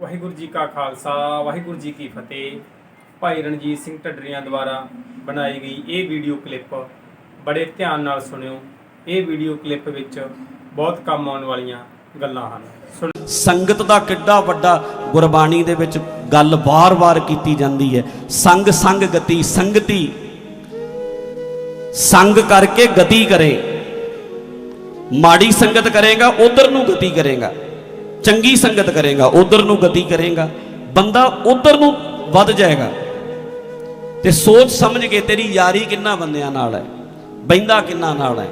ਵਾਹਿਗੁਰੂ ਜੀ ਕਾ ਖਾਲਸਾ, ਵਾਹਿਗੁਰੂ ਜੀ ਕੀ ਫਤਿਹ। ਭਾਈ ਰਣਜੀਤ ਸਿੰਘ ਢੱਡਰੀਆਂ ਦੁਆਰਾ ਬਣਾਈ ਗਈ ਇਹ ਵੀਡੀਓ ਕਲਿੱਪ ਬੜੇ ਧਿਆਨ ਨਾਲ ਸੁਣਿਓ। ਇਹ ਵੀਡੀਓ ਕਲਿੱਪ ਵਿੱਚ ਬਹੁਤ ਕੰਮ ਆਉਣ ਵਾਲੀਆਂ ਗੱਲਾਂ ਹਨ। ਸੰਗਤ ਦਾ ਕਿੱਡਾ ਵੱਡਾ ਗੁਰਬਾਣੀ ਦੇ ਵਿੱਚ ਗੱਲ ਵਾਰ-ਵਾਰ ਕੀਤੀ ਜਾਂਦੀ ਹੈ। ਸੰਗ ਸੰਗ ਗਤੀ, ਸੰਗਤੀ। ਸੰਗ ਕਰਕੇ ਗਤੀ ਕਰੇ। ਮਾੜੀ ਸੰਗਤ ਕਰੇਗਾ, ਉਧਰ ਨੂੰ ਗਤੀ ਕਰੇਗਾ। ਚੰਗੀ ਸੰਗਤ ਕਰੇਗਾ, ਉਧਰ ਨੂੰ ਗਤੀ ਕਰੇਗਾ, ਬੰਦਾ ਉਧਰ ਨੂੰ ਵੱਧ ਜਾਏਗਾ। ਤੇ ਸੋਚ ਸਮਝ ਕੇ ਤੇਰੀ ਯਾਰੀ ਕਿੰਨਾ ਬੰਦਿਆਂ ਨਾਲ ਹੈ ਬੈਂਦਾ ਕਿੰਨਾ ਨਾਲ ਹੈ,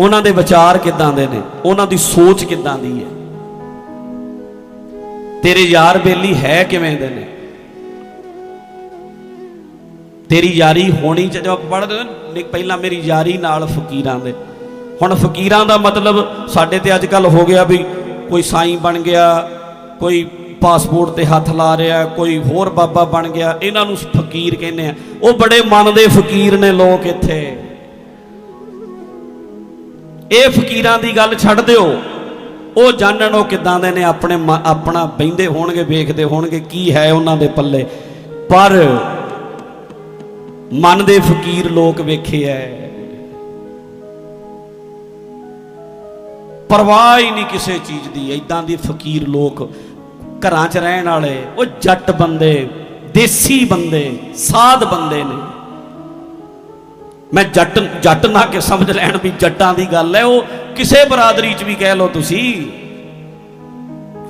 ਉਹਨਾਂ ਦੇ ਵਿਚਾਰ ਕਿੱਦਾਂ ਦੇ ਨੇ, ਉਹਨਾਂ ਦੀ ਸੋਚ ਕਿੱਦਾਂ ਦੀ ਹੈ। ਤੇਰੇ ਯਾਰ ਬੇਲੀ ਹੈ ਕਿਵੇਂ ਦੇ ਨੇ? ਤੇਰੀ ਯਾਰੀ ਹੋਣੀ ਚ, ਜਦੋਂ ਪੜ੍ਹਦੇ ਨੇ ਪਹਿਲਾਂ ਮੇਰੀ ਯਾਰੀ ਨਾਲ ਫਕੀਰਾਂ ਦੇ। ਹੁਣ ਫਕੀਰਾਂ ਦਾ ਮਤਲਬ ਸਾਡੇ ਤੇ ਅੱਜ ਕੱਲ ਹੋ ਗਿਆ ਵੀ ਕੋਈ ਸਾਈਂ ਬਣ ਗਿਆ, ਕੋਈ ਪਾਸਪੋਰਟ ਤੇ ਹੱਥ ਲਾ ਰਿਹਾ, ਕੋਈ ਹੋਰ ਬਾਬਾ ਬਣ ਗਿਆ, ਇਹਨਾਂ ਨੂੰ ਫਕੀਰ ਕਹਿੰਦੇ ਆ ਉਹ ਬੜੇ ਮਨ ਦੇ ਫਕੀਰ ਨੇ ਲੋਕ ਇੱਥੇ। ਇਹ ਫਕੀਰਾਂ ਦੀ ਗੱਲ ਛੱਡ ਦਿਓ। ਉਹ ਜਾਣਣ ਉਹ ਕਿਦਾਂ ਦੇ ਨੇ, ਆਪਣੇ ਆਪਣਾ ਬੈਂਦੇ ਹੋਣਗੇ, ਵੇਖਦੇ ਹੋਣਗੇ ਕੀ ਹੈ ਉਹਨਾਂ ਦੇ ਪੱਲੇ। ਪਰ ਮਨ ਦੇ ਫਕੀਰ ਲੋਕ ਵੇਖੇ ਐ। ਪਰਵਾਹ ਹੀ ਨਹੀਂ ਕਿਸੇ ਚੀਜ਼ ਦੀ। ਐਦਾਂ ਦੀ ਫਕੀਰ ਲੋਕ ਘਰਾਂ 'ਚ ਰਹਿਣ ਵਾਲੇ, ਉਹ ਜੱਟ ਬੰਦੇ, ਦੇਸੀ ਬੰਦੇ, ਸਾਧ ਬੰਦੇ ਨੇ। ਮੈਂ ਜੱਟ ਜੱਟ ਨਾ ਕਿ ਸਮਝ ਲੈਣ ਵੀ ਜੱਟਾਂ ਦੀ ਗੱਲ ਹੈ, ਉਹ ਕਿਸੇ ਬਰਾਦਰੀ 'ਚ ਵੀ ਕਹਿ ਲਓ ਤੁਸੀਂ।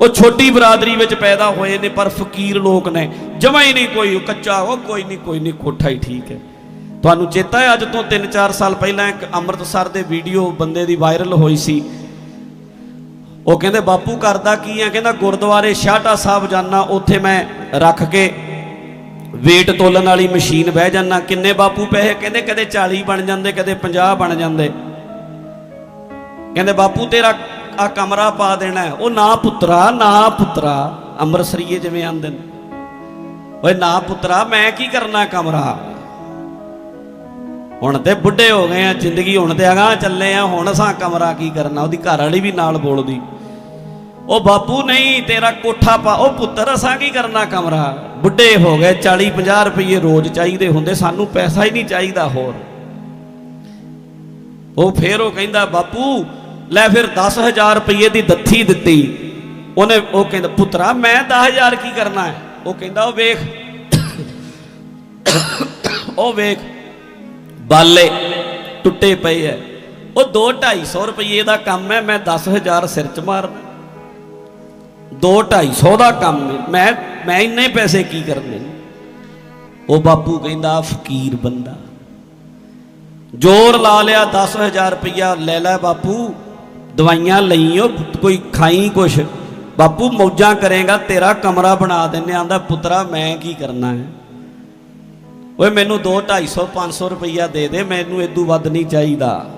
ਉਹ ਛੋਟੀ ਬਰਾਦਰੀ ਵਿੱਚ ਪੈਦਾ ਹੋਏ ਨੇ, ਪਰ ਫਕੀਰ ਲੋਕ ਨੇ। ਜਮਾ ਹੀ ਨਹੀਂ ਕੋਈ ਕੱਚਾ, ਉਹ ਕੋਈ ਨਹੀਂ ਕੋਈ ਨਹੀਂ, ਕੋਠਾ ਹੀ ਠੀਕ ਹੈ। ਤੁਹਾਨੂੰ ਚੇਤਾ ਹੈ, ਅੱਜ ਤੋਂ 3-4 ਸਾਲ ਪਹਿਲਾਂ ਇੱਕ ਅੰਮ੍ਰਿਤਸਰ ਦੇ ਵੀਡੀਓ ਬੰਦੇ ਦੀ ਵਾਇਰਲ ਹੋਈ ਸੀ। ਉਹ ਕਹਿੰਦੇ, ਬਾਪੂ ਕਰਦਾ ਕੀ ਆ? ਕਹਿੰਦਾ, ਗੁਰਦੁਆਰੇ ਸ਼ਾਹਟਾ ਸਾਹਿਬ ਜਾਣਾ ਉੱਥੇ ਮੈਂ ਰੱਖ ਕੇ weight ਤੋਲਣ ਵਾਲੀ ਮਸ਼ੀਨ ਬਹਿ ਜਾਣਾ ਕਿੰਨੇ ਬਾਪੂ ਪੈਸੇ? ਕਹਿੰਦੇ, ਕਦੇ 40 ਬਣ ਜਾਂਦੇ, ਕਦੇ 50 ਬਣ ਜਾਂਦੇ। ਕਹਿੰਦੇ, ਬਾਪੂ, ਤੇਰਾ ਆ ਕਮਰਾ ਪਾ ਦੇਣਾ ਉਹ ਨਾ ਪੁੱਤਰਾ ਨਾ ਪੁੱਤਰਾ, ਅੰਮ੍ਰਿਤਸਰੀਏ ਜਿਵੇਂ ਆਂਦੇ ਨੇ। ਓਏ, ਨਾ ਪੁੱਤਰਾ, ਮੈਂ ਕੀ ਕਰਨਾ ਕਮਰਾ? ਹੁਣ ਤੇ ਬੁੱਢੇ ਹੋ ਗਏ ਆ, ਜ਼ਿੰਦਗੀ ਹੁਣ ਤੇ ਅਗਾਂਹ ਚੱਲੇ ਆ। ਹੁਣ ਸਾਂ ਕਮਰਾ ਕੀ ਕਰਨਾ? ਉਹਦੀ ਘਰ ਵਾਲੀ ਵੀ ਨਾਲ ਬੋਲਦੀ। ਉਹ ਬਾਪੂ ਨਹੀਂ, ਤੇਰਾ ਕੋਠਾ ਪਾ, ਉਹ ਪੁੱਤਰ, ਅਸਾਂ ਕੀ ਕਰਨਾ ਕਮਰਾ? ਬੁੱਢੇ ਹੋ ਗਏ 40 50 ਰੁਪਏ ਰੋਜ਼ ਚਾਹੀਦੇ ਹੁੰਦੇ, ਸਾਨੂੰ ਪੈਸਾ ਹੀ ਨਹੀਂ ਚਾਹੀਦਾ ਹੋਰ। ਉਹ ਫੇਰ ਉਹ ਕਹਿੰਦਾ, ਬਾਪੂ, ਲੈ ਫਿਰ 10000 ਰੁਪਏ ਦੀ ਦੱਥੀ ਦਿੱਤੀ। ਉਹਨੇ, ਉਹ ਕਹਿੰਦਾ, ਪੁੱਤਰਾ, ਮੈਂ 10000 ਕੀ ਕਰਨਾ ਹੈ? ਉਹ ਕਹਿੰਦਾ, ਉਹ ਵੇਖ। ਉਹ ਵੇਖ, ਬਾਲੇ ਟੁੱਟੇ ਪਏ ਐ। ਉਹ 2 250 ਰੁਪਏ ਦਾ ਕੰਮ ਹੈ ਮੈਂ 10000 ਸਿਰ ਚ ਮਾਰਨਾ। 2 250 ਦਾ ਕੰਮ ਮੈਂ ਮੈਂ ਇੰਨੇ ਪੈਸੇ ਕੀ ਕਰਨੇ ਨੇ? ਉਹ ਬਾਪੂ ਕਹਿੰਦਾ, ਫਕੀਰ ਬੰਦਾ। ਜ਼ੋਰ ਲਾ ਲਿਆ 10000 ਰੁਪਇਆ ਲੈ ਲੈ ਬਾਪੂ। ਦਵਾਈਆਂ ਲਈਓ, ਕੋਈ ਖਾਈ ਕੁਛ। ਬਾਪੂ, ਮੌਜਾਂ ਕਰੇਗਾ, ਤੇਰਾ ਕਮਰਾ ਬਣਾ ਦਿੰਨੇ ਆਂਦਾ, ਪੁੱਤਰਾ, ਮੈਂ ਕੀ ਕਰਨਾ ਹੈ? ਓਏ, ਮੈਨੂੰ 2 250 500 ਰੁਪਈਆ ਦੇ ਦੇ, ਮੈਨੂੰ ਇਦੋਂ ਵੱਧ ਨਹੀਂ ਚਾਹੀਦਾ।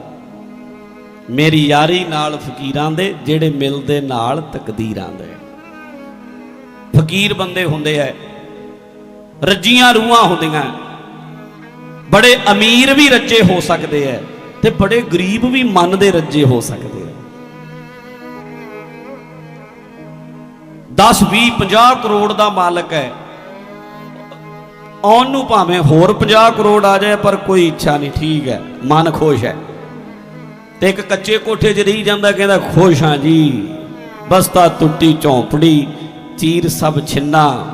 ਮੇਰੀ ਯਾਰੀ ਨਾਲ ਫਕੀਰਾਂ ਦੇ, ਜਿਹੜੇ ਮਿਲਦੇ ਨਾਲ ਤਕਦੀਰਾਂ ਦੇ। ਫਕੀਰ ਬੰਦੇ ਹੁੰਦੇ ਐ। ਰੱਜੀਆਂ ਰੂਹਾਂ ਹੁੰਦੀਆਂ ਬੜੇ ਅਮੀਰ ਵੀ ਰੱਜੇ ਹੋ ਸਕਦੇ ਐ ਤੇ ਬੜੇ ਗਰੀਬ ਵੀ ਮਨ ਦੇ ਰੱਜੇ ਹੋ ਸਕਦੇ ਐ। 10 20 50 ਕਰੋੜ ਦਾ ਮਾਲਕ ਹੈ ਆਉਣ ਨੂੰ ਭਾਵੇਂ ਹੋਰ 50 ਕਰੋੜ ਆ ਜਾਏ, ਪਰ ਕੋਈ ਇੱਛਾ ਨਹੀਂ, ਠੀਕ ਹੈ ਮਨ ਖੁਸ਼ ਹੈ ਤੇ ਇੱਕ ਕੱਚੇ ਕੋਠੇ 'ਚ ਰਹੀ ਜਾਂਦਾ, ਕਹਿੰਦਾ, ਖੁਸ਼ ਹਾਂ ਜੀ। ਬਸਤਾ ਟੁੱਟੀ ਝੌਂਪੜੀ। ਚੀਰ ਸਭ ਛਿੰਨਾ।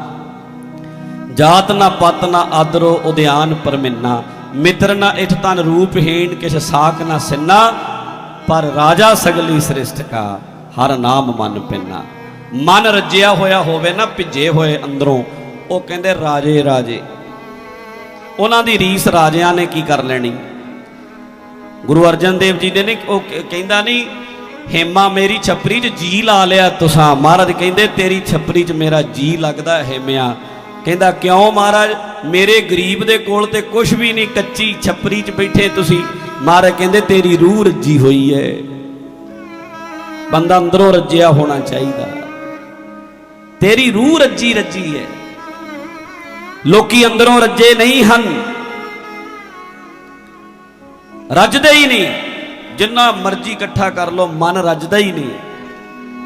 ਜਾਤ ਨਾ ਪਤ ਨਾ ਆਦਰੋ ਉਦਿਆਨ ਪਰਮਿੰਨਾ। ਮਿੱਤਰ ਨਾ ਇਠ ਤਨ ਰੂਪਹੀਣ ਕਿਛ ਸਾਖ ਨਾ ਸਿੰਨਾ। ਪਰ ਰਾਜਾ ਸਗਲੀ ਸ੍ਰਿਸ਼ਟ ਕਾ, ਹਰ ਨਾਮ ਮਨ ਪਿੰਨਾ। ਮਨ ਰੱਜਿਆ ਹੋਇਆ ਹੋਵੇ ਨਾ, ਭਿੱਜੇ ਹੋਏ ਅੰਦਰੋਂ। ਉਹ ਕਹਿੰਦੇ, ਰਾਜੇ ਰਾਜੇ। ਉਹਨਾਂ ਦੀ ਰੀਸ ਰਾਜਿਆਂ ਨੇ ਕੀ ਕਰ ਲੈਣੀ? ਗੁਰੂ ਅਰਜਨ ਦੇਵ ਜੀ ਨੇ, ਉਹ ਕਹਿੰਦਾ ਨਹੀਂ ਹੇਮਾ ਮੇਰੀ ਛਪਰੀ 'ਚ ਜੀ ਲਾ ਲਿਆ ਤੁਸਾਂ। ਮਹਾਰਾਜ ਕਹਿੰਦੇ, ਤੇਰੀ ਛਪਰੀ 'ਚ ਮੇਰਾ ਜੀ ਲੱਗਦਾ ਹੇਮਿਆ। ਕਹਿੰਦਾ, ਕਿਉਂ ਮਹਾਰਾਜ? ਮੇਰੇ ਗਰੀਬ ਦੇ ਕੋਲ ਤੇ ਕੁਝ ਵੀ ਨਹੀਂ, ਕੱਚੀ ਛਪਰੀ 'ਚ ਬੈਠੇ ਤੁਸੀਂ। ਮਹਾਰਾਜ ਕਹਿੰਦੇ, ਤੇਰੀ ਰੂਹ ਰੱਜੀ ਹੋਈ ਹੈ ਬੰਦਾ ਅੰਦਰੋਂ ਰੱਜਿਆ ਹੋਣਾ ਚਾਹੀਦਾ। ਤੇਰੀ ਰੂਹ ਰੱਜੀ ਰੱਜੀ ਹੈ ਲੋਕੀ ਅੰਦਰੋਂ ਰੱਜੇ ਨਹੀਂ ਹਨ। ਰੱਜਦੇ ਹੀ ਨਹੀਂ। ਜਿੰਨਾ ਮਰਜ਼ੀ ਇਕੱਠਾ ਕਰ ਲਓ, ਮਨ ਰੱਜਦਾ ਹੀ ਨਹੀਂ।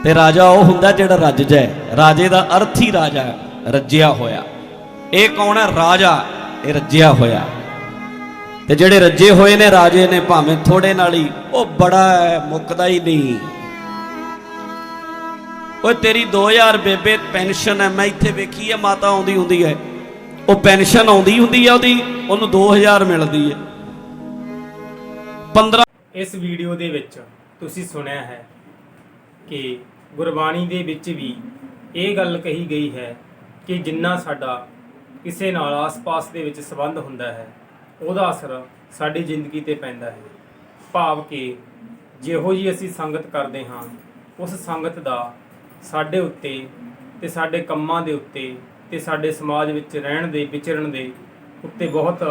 ਤੇ ਰਾਜਾ ਉਹ ਹੁੰਦਾ ਜਿਹੜਾ ਰੱਜ ਜਾਏ। ਰਾਜੇ ਦਾ ਅਰਥ ਹੀ ਰਾਜਾ ਰੱਜਿਆ ਹੋਇਆ। ਇਹ ਕੌਣ ਹੈ? ਰਾਜਾ। ਇਹ ਰੱਜਿਆ ਹੋਇਆ। ਤੇ ਜਿਹੜੇ ਰੱਜੇ ਹੋਏ ਨੇ, ਰਾਜੇ ਨੇ ਭਾਵੇਂ ਥੋੜੇ ਨਾਲ ਹੀ, ਉਹ ਬੜਾ ਹੈ ਮੁੱਕਦਾ ਹੀ ਨਹੀਂ। ਓਏ, ਤੇਰੀ 2000 ਬੇਬੇ ਪੈਨਸ਼ਨ ਹੈ, ਮੈਂ ਇੱਥੇ ਵੇਖੀ ਹੈ, ਮਾਤਾ ਆਉਂਦੀ ਹੁੰਦੀ ਹੈ। ਉਹ ਪੈਨਸ਼ਨ ਆਉਂਦੀ ਹੁੰਦੀ ਹੈ ਉਹਦੀ, ਉਹਨੂੰ 2000 ਮਿਲਦੀ ਹੈ। 15 ਇਸ ਵੀਡੀਓ ਦੇ ਵਿੱਚ ਤੁਸੀਂ ਸੁਣਿਆ ਹੈ ਕਿ ਗੁਰਬਾਣੀ ਦੇ ਵਿੱਚ ਵੀ ਇਹ ਗੱਲ ਕਹੀ ਗਈ ਹੈ ਕਿ ਜਿੰਨਾ ਸਾਡਾ ਕਿਸੇ ਨਾਲ ਆਸ-ਪਾਸ ਦੇ ਵਿੱਚ ਸੰਬੰਧ ਹੁੰਦਾ ਹੈ, ਉਹਦਾ ਅਸਰ ਸਾਡੀ ਜ਼ਿੰਦਗੀ ਤੇ ਪੈਂਦਾ ਹੈ। ਭਾਵ ਕਿ ਜਿਹੋ ਜੀ ਅਸੀਂ ਸੰਗਤ ਕਰਦੇ ਹਾਂ, ਉਸ ਸੰਗਤ ਦਾ ਸਾਡੇ ਉੱਤੇ ਤੇ ਸਾਡੇ ਕੰਮਾਂ ਦੇ ਉੱਤੇ ਤੇ ਸਾਡੇ ਸਮਾਜ ਵਿੱਚ ਰਹਿਣ ਦੇ, ਵਿਚਰਨ ਦੇ ਉੱਤੇ ਬਹੁਤ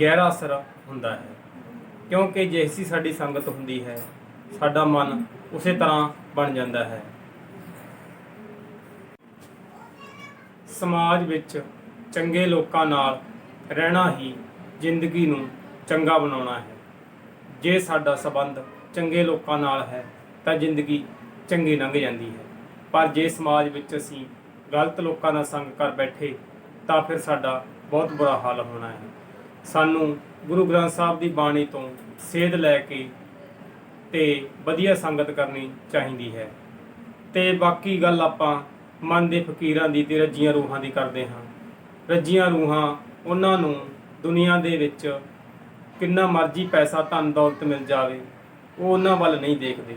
ਗਹਿਰਾ ਅਸਰ ਹੁੰਦਾ ਹੈ। ਕਿਉਂਕਿ ਜੈਸੀ ਸਾਡੀ ਸੰਗਤ ਹੁੰਦੀ ਹੈ, ਸਾਡਾ ਮਨ ਉਸੇ ਤਰ੍ਹਾਂ ਬਣ ਜਾਂਦਾ ਹੈ। ਸਮਾਜ ਵਿੱਚ ਚੰਗੇ ਲੋਕਾਂ ਨਾਲ ਰਹਿਣਾ ਹੀ ਜ਼ਿੰਦਗੀ ਨੂੰ ਚੰਗਾ ਬਣਾਉਣਾ ਹੈ। ਜੇ ਸਾਡਾ ਸਬੰਧ ਚੰਗੇ ਲੋਕਾਂ ਨਾਲ ਹੈ, ਤਾਂ ਜ਼ਿੰਦਗੀ ਚੰਗੀ ਲੰਘ ਜਾਂਦੀ ਹੈ। ਪਰ ਜੇ ਸਮਾਜ ਵਿੱਚ ਅਸੀਂ ਗਲਤ ਲੋਕਾਂ ਦਾ ਸੰਗ ਕਰ ਬੈਠੇ, ਤਾਂ ਫਿਰ ਸਾਡਾ ਬਹੁਤ ਬੁਰਾ ਹਾਲ ਹੋਣਾ ਹੈ। ਸਾਨੂੰ ਗੁਰੂ ਗ੍ਰੰਥ ਸਾਹਿਬ ਦੀ ਬਾਣੀ ਤੋਂ ਸੇਧ ਲੈ ਕੇ ਤੇ ਵਧੀਆ ਸੰਗਤ ਕਰਨੀ ਚਾਹੀਦੀ ਹੈ। ਤੇ ਬਾਕੀ ਗੱਲ ਆਪਾਂ ਮਨ ਦੇ ਫਕੀਰਾਂ ਦੀ ਤੇ ਰੱਜੀਆਂ ਰੂਹਾਂ ਦੀ ਕਰਦੇ ਹਾਂ। ਰੱਜੀਆਂ ਰੂਹਾਂ ਉਹਨਾਂ ਨੂੰ ਦੁਨੀਆ ਦੇ ਵਿੱਚ ਕਿੰਨਾ ਮਰਜ਼ੀ ਪੈਸਾ, ਧਨ, ਦੌਲਤ ਮਿਲ ਜਾਵੇ, ਉਹ ਉਹਨਾਂ ਵੱਲ ਨਹੀਂ ਦੇਖਦੇ।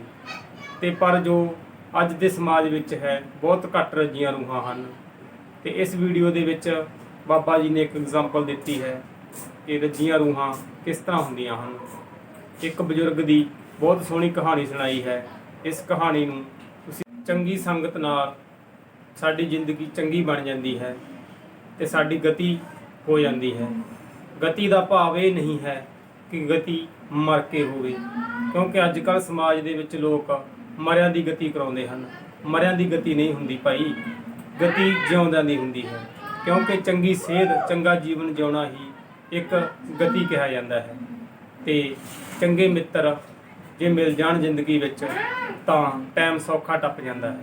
ਤੇ ਪਰ ਜੋ ਅੱਜ ਦੇ ਸਮਾਜ ਵਿੱਚ ਹੈ, ਬਹੁਤ ਘੱਟ ਰੱਜੀਆਂ ਰੂਹਾਂ ਹਨ। ਤੇ ਇਸ ਵੀਡੀਓ ਦੇ ਵਿੱਚ ਬਾਬਾ ਜੀ ਨੇ ਇੱਕ ਐਗਜ਼ਾਮਪਲ ਦਿੱਤੀ ਹੈ। ਕਿ ਰੱਜੀਆਂ ਰੂਹਾਂ ਕਿਸ ਤਰ੍ਹਾਂ ਹੁੰਦੀਆਂ ਹਨ? ਇੱਕ ਬਜ਼ੁਰਗ ਦੀ ਬਹੁਤ ਸੋਹਣੀ ਕਹਾਣੀ ਸੁਣਾਈ ਹੈ। ਇਸ ਕਹਾਣੀ ਨੂੰ ਤੁਸੀਂ ਚੰਗੀ ਸੰਗਤ ਨਾਲ ਸਾਡੀ ਜ਼ਿੰਦਗੀ ਚੰਗੀ ਬਣ ਜਾਂਦੀ ਹੈ ਤੇ ਸਾਡੀ ਗਤੀ ਹੋ ਜਾਂਦੀ ਹੈ। ਗਤੀ ਦਾ ਭਾਵ ਇਹ ਨਹੀਂ ਹੈ ਕਿ ਗਤੀ ਮਰ ਕੇ ਹੋਵੇ, ਕਿਉਂਕਿ ਅੱਜ ਕੱਲ ਸਮਾਜ ਦੇ ਵਿੱਚ ਲੋਕ ਮਰਿਆਂ ਦੀ ਗਤੀ ਕਰਾਉਂਦੇ ਹਨ। ਮਰਿਆਂ ਦੀ ਗਤੀ ਨਹੀਂ ਹੁੰਦੀ ਭਾਈ। ਗਤੀ ਜਿਉਂਦਿਆਂ ਦੀ ਹੁੰਦੀ ਹੈ, ਕਿਉਂਕਿ ਚੰਗੀ ਸਿਹਤ ਚੰਗਾ ਜੀਵਨ ਜਿਉਣਾ ਹੀ ਇੱਕ ਗਤੀ ਕਿਹਾ ਜਾਂਦਾ ਹੈ। ਤੇ ਚੰਗੇ ਮਿੱਤਰ ਜੇ ਮਿਲ ਜਾਣ ਜ਼ਿੰਦਗੀ ਵਿੱਚ ਤਾਂ ਟਾਈਮ ਸੌਖਾ ਟੱਪ ਜਾਂਦਾ ਹੈ।